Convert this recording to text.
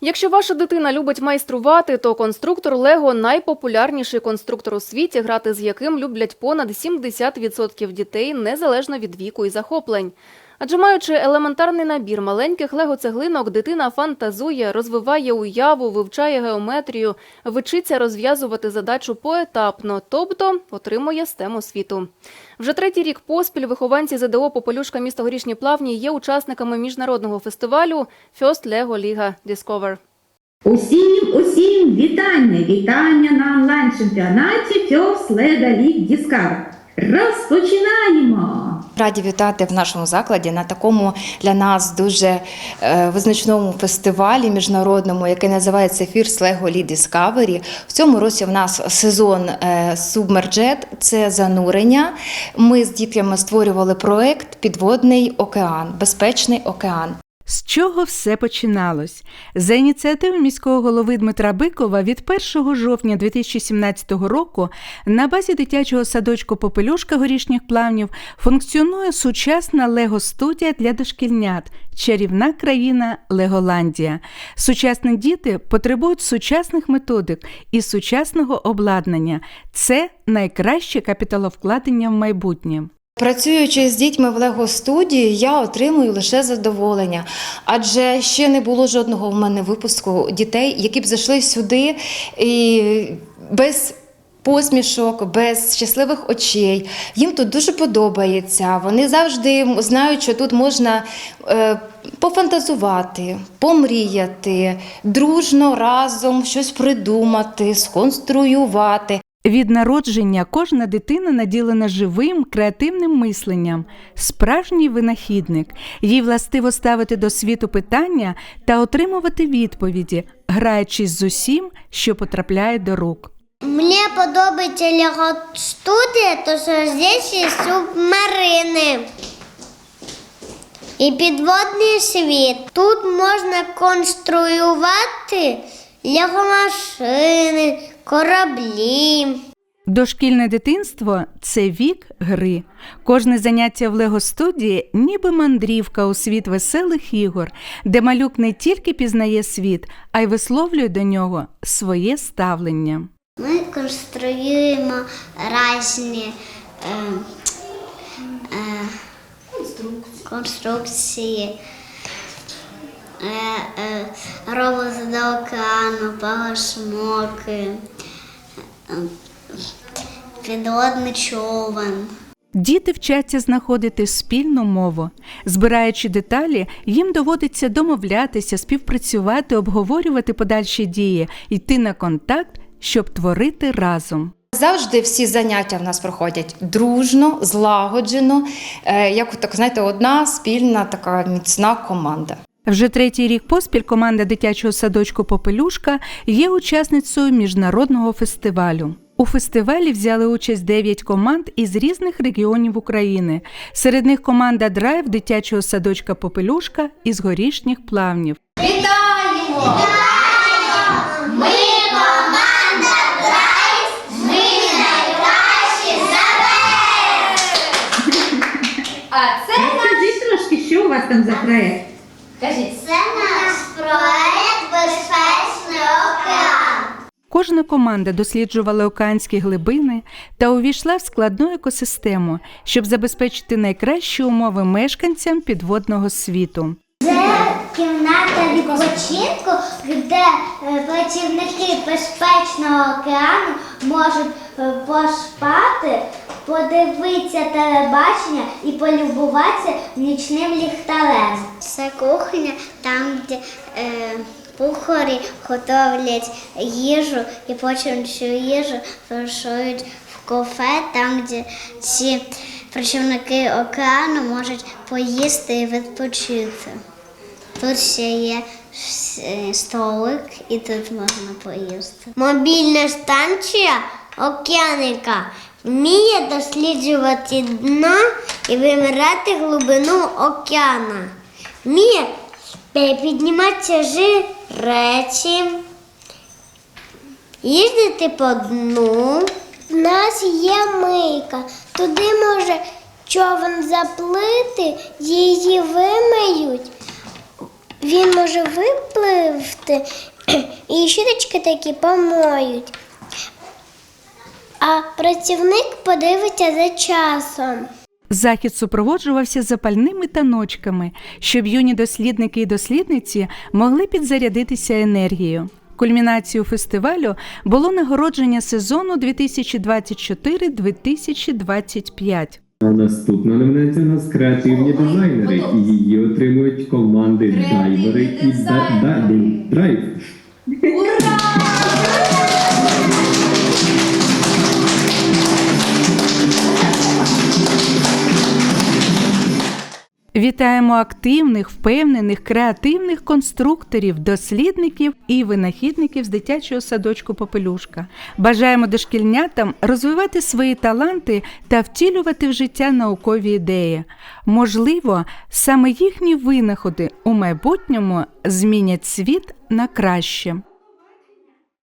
Якщо ваша дитина любить майструвати, то конструктор Лего найпопулярніший конструктор у світі, грати з яким люблять понад 70% дітей незалежно від віку і захоплень. Адже маючи елементарний набір маленьких лего-цеглинок, дитина фантазує, розвиває уяву, вивчає геометрію, вчиться розв'язувати задачу поетапно, тобто отримує STEM освіту. Вже третій рік поспіль вихованці ЗДО Попелюшка міста Горішні Плавні є учасниками міжнародного фестивалю First Lego Liga Discover. Усім, усім вітання! Вітання на онлайн-чемпіонаті First Lego League Discover. Розпочинаємо! Раді вітати в нашому закладі на такому для нас дуже е, визначному фестивалі міжнародному, який називається First Lego Discovery. В цьому році в нас сезон субмерджет це занурення. Ми з дітками створювали проект Підводний океан, безпечний океан. З чого все починалось? За ініціативи міського голови Дмитра Бикова від 1 жовтня 2017 року на базі дитячого садочку Попелюшка горішніх плавнів функціонує сучасна лего-студія для дошкільнят Чарівна країна Леголандія. Сучасні діти потребують сучасних методик і сучасного обладнання. Це найкраще капіталовкладення в майбутнє. Працюючи з дітьми в Лего студії, я отримую лише задоволення, адже ще не було жодного в мене випуску дітей, які б зайшли сюди і без. Посмішок, без щасливих очей. Їм тут дуже подобається. Вони завжди знають, що тут можна е, пофантазувати, помріяти, дружно разом щось придумати, сконструювати. Від народження кожна дитина наділена живим креативним мисленням, справжній винахідник. Їй властиво ставити до світу питання та отримувати відповіді, граючись з усім, що потрапляє до рук. Мне подобається Лего студія, то що здесь є субмарини і підводний світ. Тут можна конструювати Лего машини, кораблі. Дошкільне дитинство це вік гри. Кожне заняття в Лего студії ніби мандрівка у світ веселих ігор, де малюк не тільки пізнає світ, а й висловлює до нього своє ставлення. Ми конструюємо різні е, е, конструкції. Е, е, роботи до океану, пагашмоки, е, підводний човен. Діти вчаться знаходити спільну мову. Збираючи деталі, їм доводиться домовлятися, співпрацювати, обговорювати подальші дії, йти на контакт, щоб творити разом. Завжди всі заняття в нас проходять дружно, злагоджено, е, як так знаєте, одна спільна така міцна команда. Вже третій рік поспіль команда дитячого садочку Попелюшка є учасницею міжнародного фестивалю. У фестивалі взяли участь 9 команд із різних регіонів України. Серед них команда Драйв дитячого садочка Попелюшка із горішніх плавнів. Розкажіть трошки, що у вас там за проект? Це наш проект Безпечний океан. Кожна команда досліджувала океанські глибини та увійшла в складну екосистему, щоб забезпечити найкращі умови мешканцям підводного світу. Це кімната відпочинку, де е, працівники безпечного океану можуть е, поспати, подивитися телебачення і полюбуватися нічним ліхтарем. Це кухня, там, де е, кухарі готовлять їжу і потім цю їжу вирішують в кафе, там, де ці працівники океану можуть поїсти і відпочити. Тут ще є е, столик і тут можна поїсти. Мобільна станція океаника вміє досліджувати дно і вимирати глибину океана. Вміє підніматися ж речі, їздити по дну. У нас є мийка. Туди може човен заплити, її вимиють, Він може випливти, і щіточки такі помоють. А працівник подивиться за часом. Захід супроводжувався запальними таночками, щоб юні дослідники і дослідниці могли підзарядитися енергією. Кульмінацією фестивалю було нагородження сезону 2024-2025. А наступна номінація у нас креативні дизайнери, і її отримують команди дайвери і да, да, драйв. Вітаємо активних, впевнених, креативних конструкторів, дослідників і винахідників з дитячого садочку Попелюшка. Бажаємо дошкільнятам розвивати свої таланти та втілювати в життя наукові ідеї. Можливо, саме їхні винаходи у майбутньому змінять світ на краще.